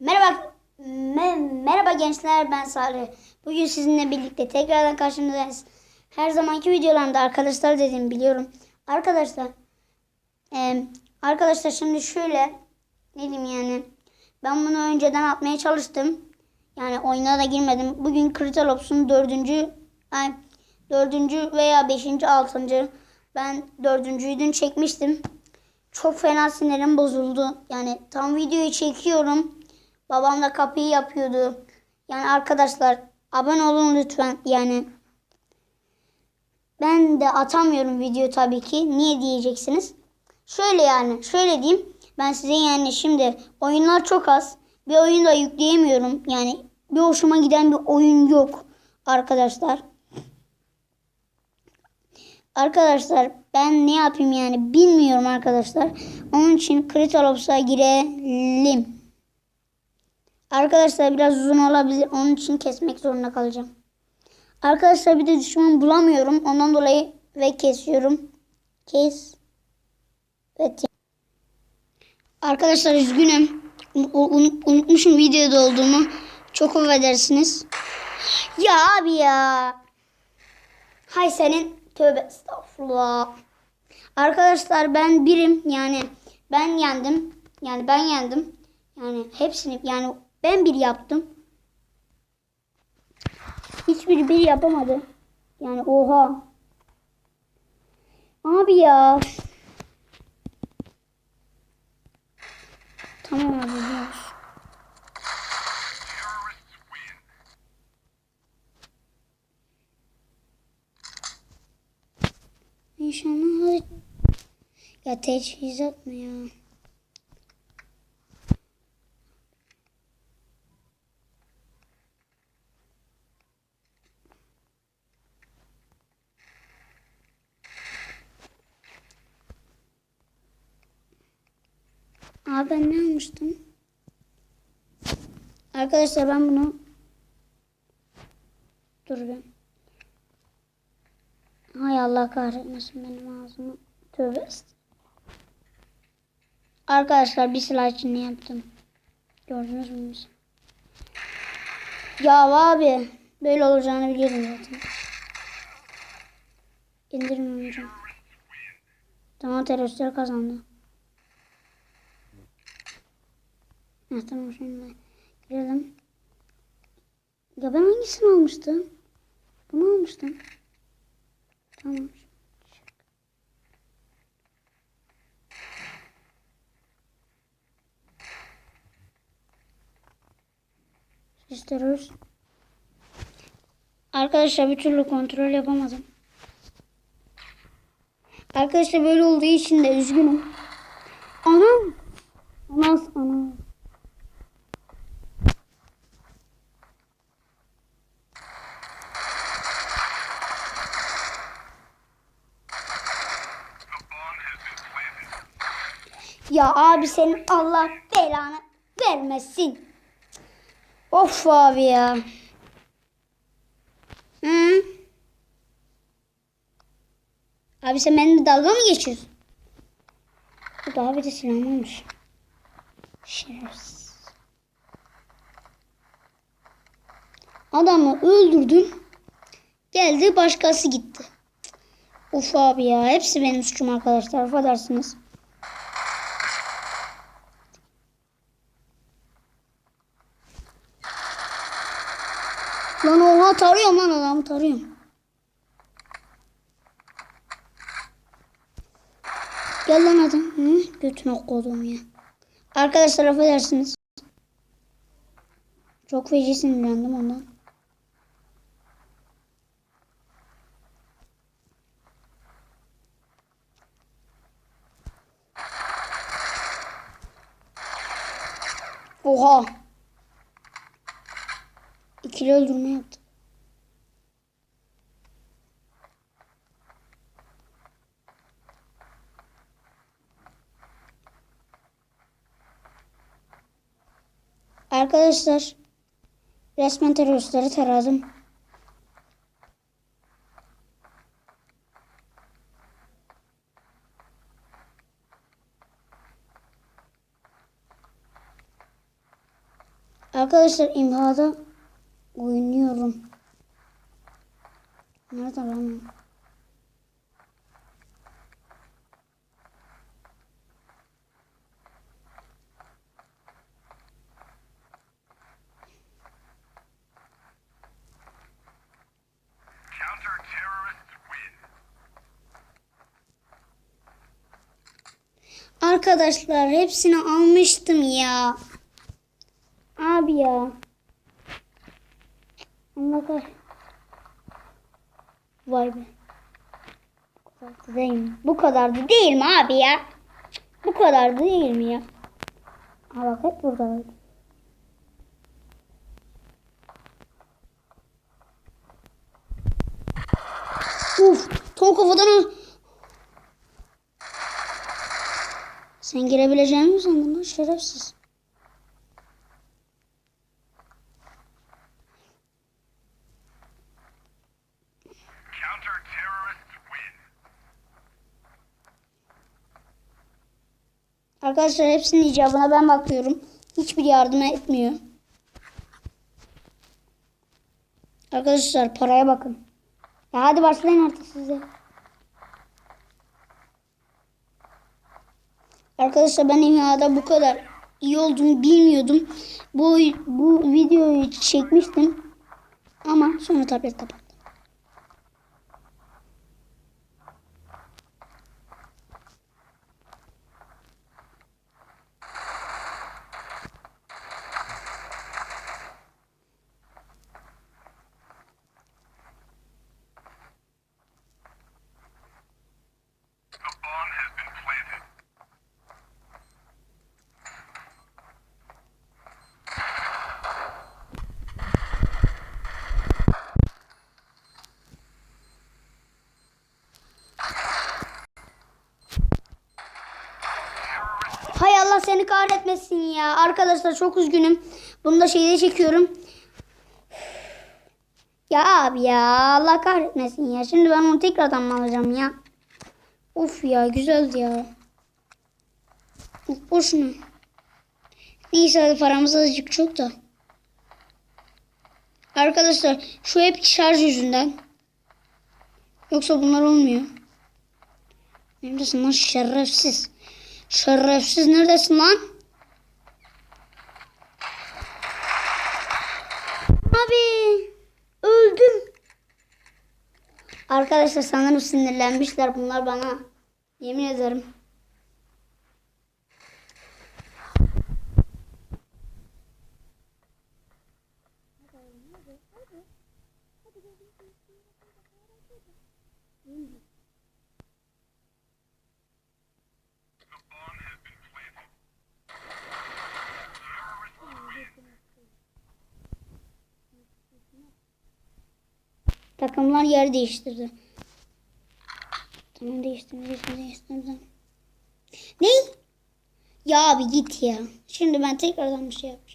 Merhaba me- merhaba gençler ben Salih. Bugün sizinle birlikte tekrardan karşınızdayız. Her zamanki videolarımda arkadaşlar dediğimi biliyorum. Arkadaşlar e, arkadaşlar şimdi şöyle ne diyeyim yani ben bunu önceden atmaya çalıştım. Yani oyuna da girmedim. Bugün Crystal Ops'un dördüncü ay, dördüncü veya beşinci altıncı ben dördüncüyü dün çekmiştim. Çok fena sinirim bozuldu. Yani tam videoyu çekiyorum. Babam da kapıyı yapıyordu. Yani arkadaşlar abone olun lütfen. Yani ben de atamıyorum video tabii ki. Niye diyeceksiniz? Şöyle yani şöyle diyeyim. Ben size yani şimdi oyunlar çok az. Bir oyun da yükleyemiyorum. Yani bir hoşuma giden bir oyun yok arkadaşlar. Arkadaşlar ben ne yapayım yani bilmiyorum arkadaşlar. Onun için Crystal Ops'a girelim. Arkadaşlar biraz uzun olabilir. Onun için kesmek zorunda kalacağım. Arkadaşlar bir de düşman bulamıyorum. Ondan dolayı ve kesiyorum. Kes. Evet. Arkadaşlar üzgünüm. Un- un- unutmuşum videoda olduğumu. Çok affedersiniz. Ya abi ya. Hay senin tövbe estağfurullah. Arkadaşlar ben birim yani ben yendim. Yani ben yendim. Yani hepsini yani ben bir yaptım. Hiçbiri bir yapamadı. Yani oha. Abi ya. Tamam abi. biliyoruz. İnşallah. Ya teçhizat mı ya? Abi ben ne almıştım? Arkadaşlar ben bunu Dur bir. Hay Allah kahretmesin benim ağzımı. Tövbe Arkadaşlar bir silah için ne yaptım? Gördünüz mü? Ya abi böyle olacağını biliyordum zaten. İndirmeyeceğim. Tamam teröristler kazandı. Ha, tamam şimdi girelim. Ya ben hangisini almıştım? Bunu almıştım. Tamam. İstiyoruz. Arkadaşlar bir türlü kontrol yapamadım. Arkadaşlar böyle olduğu için de üzgünüm. Anam. Anam. Anam. Ya abi senin Allah belanı vermesin. Of abi ya. Hı? Abi sen benimle dalga mı geçiyorsun? Bu da abi de silahım olmuş. Şerefsiz. Adamı öldürdüm. Geldi başkası gitti. Of abi ya. Hepsi benim suçum arkadaşlar. Affedersiniz. Lan oha tarıyorum lan adamı tarıyorum. Gel lan adam. Hı, götüne koydum ya. Arkadaşlar affedersiniz. Çok feci sinirlendim ondan. Oha. İkili öldürme yaptı. Arkadaşlar resmen teröristleri taradım. Arkadaşlar imhada oynuyorum. Nerede lan? Arkadaşlar hepsini almıştım ya. Abi ya. Allah kah. Vay be. Bu kadar da değil mi? Bu kadar da değil mi abi ya? Bu kadar da değil mi ya? Ha bak hep burada. Uf, ton kafadan Sen girebileceğini mi sandın lan şerefsiz? Arkadaşlar hepsinin icabına ben bakıyorum. Hiçbir yardım etmiyor. Arkadaşlar paraya bakın. Ya hadi başlayın artık size. Arkadaşlar ben imhada bu kadar iyi olduğunu bilmiyordum. Bu bu videoyu çekmiştim. Ama sonra tablet kapattım. Kahretmesin ya. Arkadaşlar çok üzgünüm. Bunu da şeyde çekiyorum. Ya abi ya Allah kahretmesin ya. Şimdi ben onu tekrardan mı alacağım ya? Of ya güzeldi ya. Boşuna. Neyse hadi paramız azıcık çok da. Arkadaşlar şu hep şarj yüzünden. Yoksa bunlar olmuyor. Neredesin lan şerefsiz? Şerefsiz neredesin lan? Abi öldüm. Arkadaşlar sanırım sinirlenmişler bunlar bana. Yemin ederim. The Takımlar yer değiştirdi. Tamam değiştirdim, değiştirdim, değiştirdim. Ne? Ya abi git ya. Şimdi ben tekrardan bir şey yapacağım.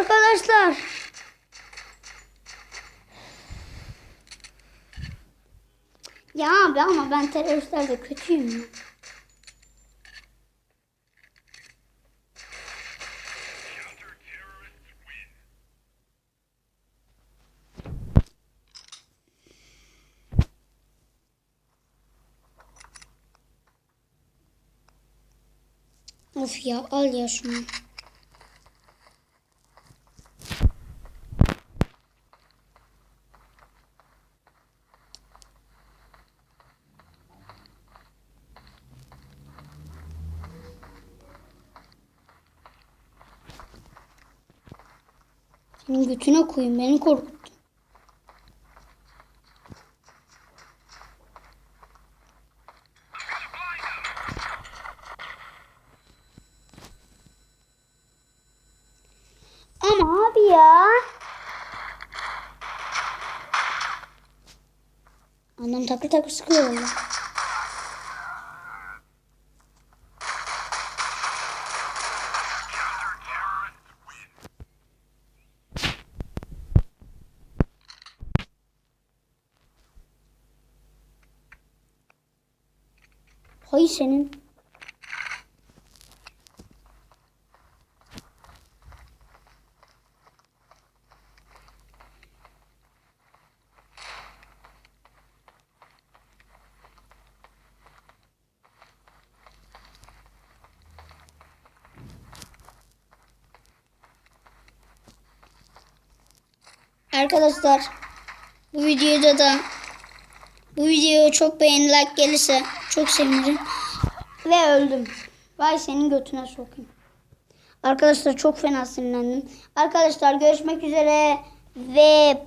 Arkadaşlar. Ya abi ama ben teröristlerde kötüyüm. Of ya al ya şunu. Götüne koyayım beni korkuttu. Ama abi ya. Annem takır takır sıkıyor onu. Hay senin. Arkadaşlar bu videoda da bu videoya çok beğeni like gelirse çok sevinirim. Ve öldüm. Vay senin götüne sokayım. Arkadaşlar çok fena sinirlendim. Arkadaşlar görüşmek üzere ve